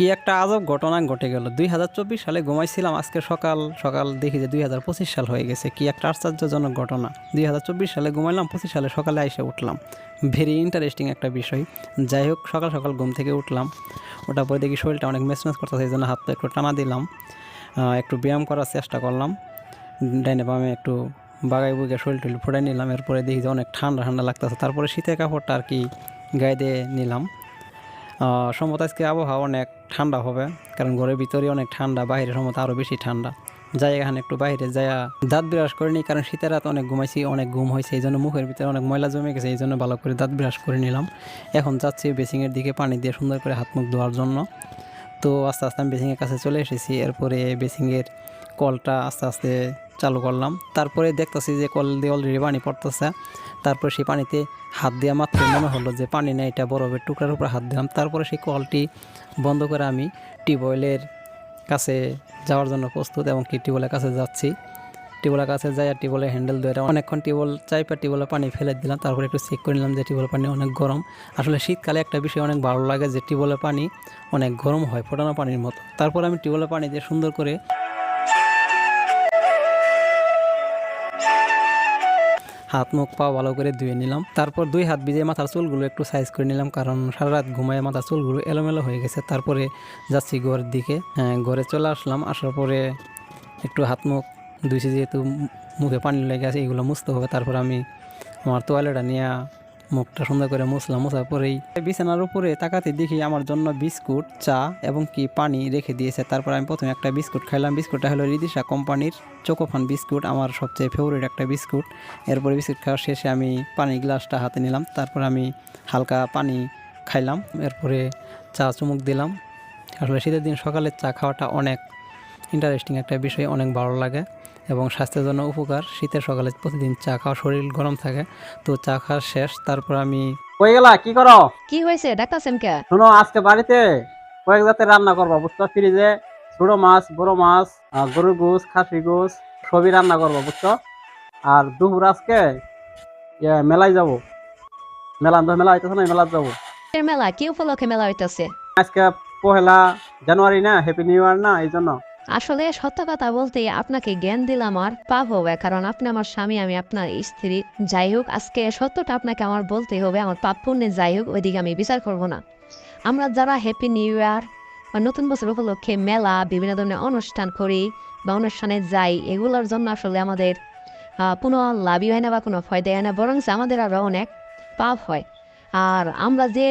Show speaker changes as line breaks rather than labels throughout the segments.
কি একটা আজব ঘটনা ঘটে গেল? দুই হাজার চব্বিশ সালে ঘুমাইছিলাম আজকে সকাল সকাল দেখি যে দুই হাজার পঁচিশ সাল হয়ে গেছে। কি একটা আশ্চর্যজনক ঘটনা। দুই হাজার চব্বিশ সালে ঘুমাইলাম, পঁচিশ সালে সকালে এসে উঠলাম। ভেরি ইন্টারেস্টিং একটা বিষয়। যাই হোক, সকাল সকাল ঘুম থেকে উঠলাম। ওটার পরে দেখি শরীরটা অনেক মেসমেস করতেছে, এই জন্য হাতটা একটু টানা দিলাম। একটু ব্যায়াম করার চেষ্টা করলাম। ডাইনে বামে একটু বাগাই বুগে শরীর টুল ফুটাই নিলাম। এরপরে দেখি যে অনেক ঠান্ডা ঠান্ডা লাগতেছে। তারপরে শীতের কাপড়টা আর কি গায়ে দিয়ে নিলাম। সম্ভবত আজকে আবহাওয়া অনেক ঠান্ডা হবে, কারণ ঘরের ভিতরে অনেক ঠান্ডা, বাইরে সম্ভবত আরও বেশি ঠান্ডা। যাই এখানে একটু বাইরে যাই দাঁত বিরাস করে নিই, কারণ শীতের রাত অনেক ঘুমাইছি, অনেক ঘুম হয়েছে এই জন্য মুখের ভিতরে অনেক ময়লা জমে গেছে এই জন্য ভালো করে দাঁত বিরাস করে নিলাম। এখন যাচ্ছি বেসিংয়ের দিকে পানি দিয়ে সুন্দর করে হাত মুখ ধোয়ার জন্য। তো আস্তে আস্তে আমি বেসিংয়ের কাছে চলে এসেছি, এরপরে বেসিংয়ের কলটা আস্তে আস্তে চালু করলাম। তারপরে দেখতেছি যে কল দিয়ে অলরেডি পানি পড়তেছে। তারপর সেই পানিতে হাত দেওয়া মাত্র মনে হলো যে পানি নেই, এটা বরফের টুকরার উপর হাত দিলাম। তারপরে সেই কলটি বন্ধ করে আমি টিউবওয়েলের কাছে যাওয়ার জন্য প্রস্তুত এবং কি টিউবওয়েলের কাছে যাচ্ছি। টিউবওয়েলের কাছে যাই আর টিউবওয়েলের হ্যান্ডেল ধরে অনেকক্ষণ টিউবওয়েল চাইপা টিউবওয়েলের পানি ফেলে দিলাম। তারপরে একটু চেক করে নিলাম যে টিউবওয়েলের পানি অনেক গরম। আসলে শীতকালে একটা বিষয় অনেক ভালো লাগে যে টিউবওয়েলের পানি অনেক গরম হয়, ফোটানো পানির মতো। তারপর আমি টিউবওয়েলের পানি দিয়ে সুন্দর করে হাত মুখ পা ভালো করে ধুয়ে নিলাম। তারপর দুই হাত ভিজে মাথার চুলগুলো একটু সাইজ করে নিলাম, কারণ সারা রাত ঘুমায় মাথার চুলগুলো এলোমেলো হয়ে গেছে। তারপরে যাচ্ছি ঘরের দিকে। হ্যাঁ ঘরে চলে আসলাম, আসার পরে একটু হাত মুখ ধুইছি, যেহেতু মুখে পানি লেগে আছে, এগুলো মুছতে হবে। তারপর আমি আমার তোয়ালেটা নিয়ে মুখটা সুন্দর করে মুছলাম, মুছার পরেই বিছানার উপরে তাকাতে দেখি আমার জন্য বিস্কুট, চা এবং কি পানি রেখে দিয়েছে। তারপর আমি প্রথমে একটা বিস্কুট খাইলাম। বিস্কুটটা হলো রিদিশা কোম্পানির চোকোফান বিস্কুট, আমার সবচেয়ে ফেভারিট একটা বিস্কুট। এরপরে বিস্কুট খাওয়ার শেষে আমি পানির গ্লাসটা হাতে নিলাম। তারপর আমি হালকা পানি খাইলাম। এরপরে চা চুমুক দিলাম। আসলে শীতের দিন সকালে চা খাওয়াটা অনেক ইন্টারেস্টিং একটা বিষয়, অনেক ভালো লাগে। এবং স্বাস্থ্যের জন্য উপকার। শীতের সকালে প্রতিদিন চা খাওয়া শরীর গরম থাকে তো চা খাওয়া শেষ তারপর আমি
কই গেলা? কি করো?
কি হয়েছে? ডাক্তার কে?
শোনো আজকে বাড়িতে কয়েক জাতের রান্না করব বুঝছ ফ্রিজে ছোট মাছ বড় মাছ গরুর গোস খাসি গোস সবই রান্না করব বুঝছ? আর দুপুর আজকে ইয়ে, মেলায় যাব। মেলা তো মেলা হইতেছে না মেলা যাব।
মেলা কি উপলক্ষে মেলা হইতেছে?
আজকে পহেলা জানুয়ারি না হ্যাপি নিউ ইয়ার না এই জন্য।
আসলে সত্য কথা বলতে আপনাকে জ্ঞান দিলাম আর পাপ হবে, কারণ আপনি আমার স্বামী, আমি আপনার স্ত্রী। যাই হোক, আজকে সত্যটা আপনাকে আমার বলতে হবে, আমার পাপ পুণ্যে যাই হোক, ওইদিকে আমি বিচার করব না। আমরা যারা হ্যাপি নিউ ইয়ার বা নতুন বছর উপলক্ষে মেলা, বিভিন্ন ধরনের অনুষ্ঠান করি বা অনুষ্ঠানে যাই, এগুলোর জন্য আসলে আমাদের কোনো লাভই হয় না বা কোনো ফয়দাই হয় না বরং আমাদের আরও অনেক পাপ হয়। আর আমরা যে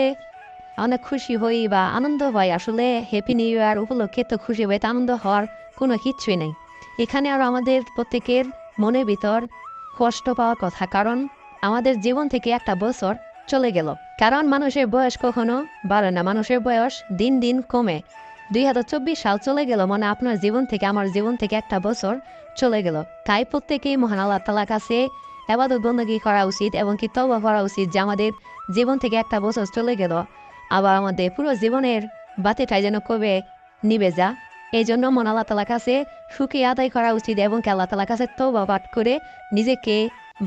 অনেক খুশি হই বা আনন্দ পাই আসলে হ্যাপি নিউ ইয়ার উপলক্ষে তো খুশি তা আনন্দ হওয়ার কোনো কিচ্ছুই নেই। এখানে আর আমাদের প্রত্যেকের মনের ভিতর কষ্ট পাওয়ার কথা, কারণ আমাদের জীবন থেকে একটা বছর চলে গেল। কারণ মানুষের বয়স কখনো বাড়ে না, মানুষের বয়স দিন দিন কমে। দুই হাজার চব্বিশ সাল চলে গেল মানে আপনার জীবন থেকে, আমার জীবন থেকে একটা বছর চলে গেল। তাই প্রত্যেকেই মহান আল্লাহ তালা কাছে এবাদত বন্দী করা উচিত এবং কি তবা করা উচিত যে আমাদের জীবন থেকে একটা বছর চলে গেল। আবার আমাদের পুরো জীবনের বাতিটাই যেন কবে নিবে যা। এই জন্য মন আল্লাহ তালার কাছে সুখী আদায় করা উচিত এবং আল্লাহ তালার কাছে তবা পাঠ করে নিজেকে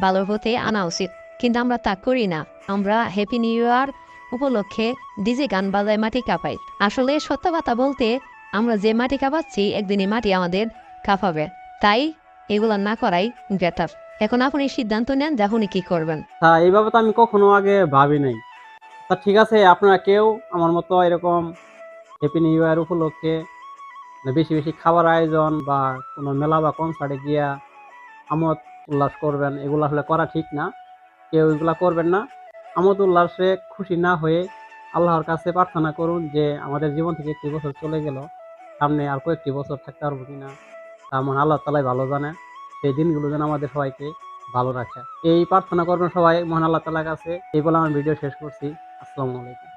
ভালোর পথে আনা উচিত। কিন্তু আমরা তা করি না। আমরা হ্যাপি নিউ ইয়ার উপলক্ষে ডিজে গান বাজায় মাটি কাঁপাই। আসলে সত্য কথা বলতে আমরা যে মাটি কাঁপাচ্ছি একদিন এই মাটি আমাদের কাঁপাবে। তাই এগুলো না করাই বেটার এখন আপনি সিদ্ধান্ত নেন যে আপনি কি করবেন।
তা এইভাবে তো আমি কখনো আগে ভাবি নাই। তা ঠিক আছে, আপনারা কেউ আমার মতো এরকম হ্যাপি নিউ ইয়ার উপলক্ষে মানে বেশি বেশি খাবার আয়োজন বা কোনো মেলা বা কনসার্টে গিয়া আমোদ উল্লাস করবেন, এগুলো আসলে করা ঠিক না। কেউ এগুলা করবেন না। আমোদ উল্লাসে খুশি না হয়ে আল্লাহর কাছে প্রার্থনা করুন যে আমাদের জীবন থেকে একটি বছর চলে গেল, সামনে আর কয়েকটি বছর থাকতে পারব কিনা, তা আমার আল্লাহ তালাই ভালো জানে। সেই দিনগুলো যেন আমাদের সবাইকে ভালো রাখে। এই প্রার্থনা করবেন সবাই মহান আল্লাহ তালার কাছে। এই বলে আমার ভিডিও শেষ করছি। আসসালামু আলাইকুম।